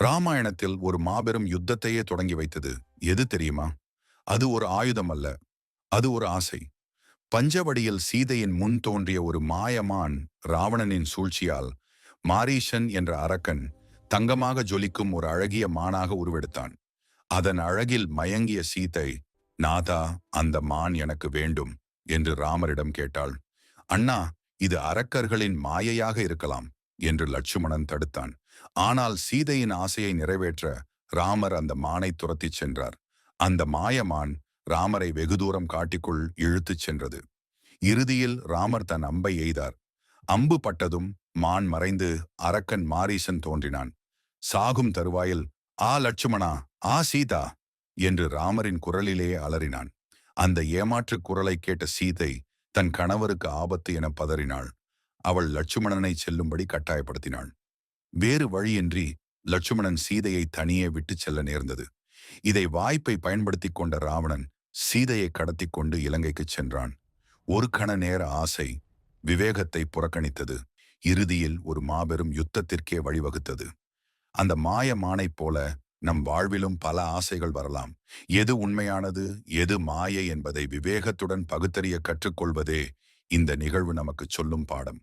ராமாயணத்தில் ஒரு மாபெரும் யுத்தத்தையே தொடங்கி வைத்தது எது தெரியுமா? அது ஒரு ஆயுதம் அல்ல அது ஒரு ஆசை. பஞ்சவடியில் சீதையின் முன் தோன்றிய ஒரு மாயமான் ராவணனின் சூழ்ச்சியால் மாரீஷன் என்ற அரக்கன் தங்கமாக ஜொலிக்கும் ஒரு அழகிய மானாக உருவெடுத்தான். அதன் அழகில் மயங்கிய சீதை நாதா அந்த மான் எனக்கு வேண்டும் என்று ராமரிடம் கேட்டாள். அண்ணா இது அரக்கர்களின் மாயையாக இருக்கலாம் என்று லட்சுமணன் தடுத்தான். ஆனால் சீதையின் ஆசையை நிறைவேற்ற ராமர் அந்த மானை துரத்திச் சென்றார். அந்த மாயமான் ராமரை வெகு தூரம் காட்டிக்குள் இழுத்துச் சென்றது. இறுதியில் ராமர் தன் அம்பை எய்தார். அம்பு பட்டதும் மான் மறைந்து அரக்கன் மாரீசன் தோன்றினான். சாகும் தருவாயில் ஆ லட்சுமணா ஆ சீதா என்று ராமரின் குரலிலேயே அலறினான். அந்த ஏமாற்றுக் குரலை கேட்ட சீதை தன் கணவருக்கு ஆபத்து என பதறினாள். அவள் லட்சுமணனை செல்லும்படி கட்டாயப்படுத்தினாள். வேறு வழியின்றி லட்சுமணன் சீதையை தனியே விட்டுச் செல்ல நேர்ந்தது. இதை வாய்ப்பை பயன்படுத்திக் கொண்ட ராவணன் சீதையை கடத்திக் கொண்டு இலங்கைக்குச் சென்றான். ஒரு கண நேர ஆசை விவேகத்தை புறக்கணித்தது. இறுதியில் ஒரு மாபெரும் யுத்தத்திற்கே வழிவகுத்தது. அந்த மாய மானைப் போல நம் வாழ்விலும் பல ஆசைகள் வரலாம். எது உண்மையானது எது மாயை என்பதை விவேகத்துடன் பகுத்தறிய கற்றுக்கொள்வதே இந்த நிகழ்வு நமக்கு சொல்லும் பாடம்.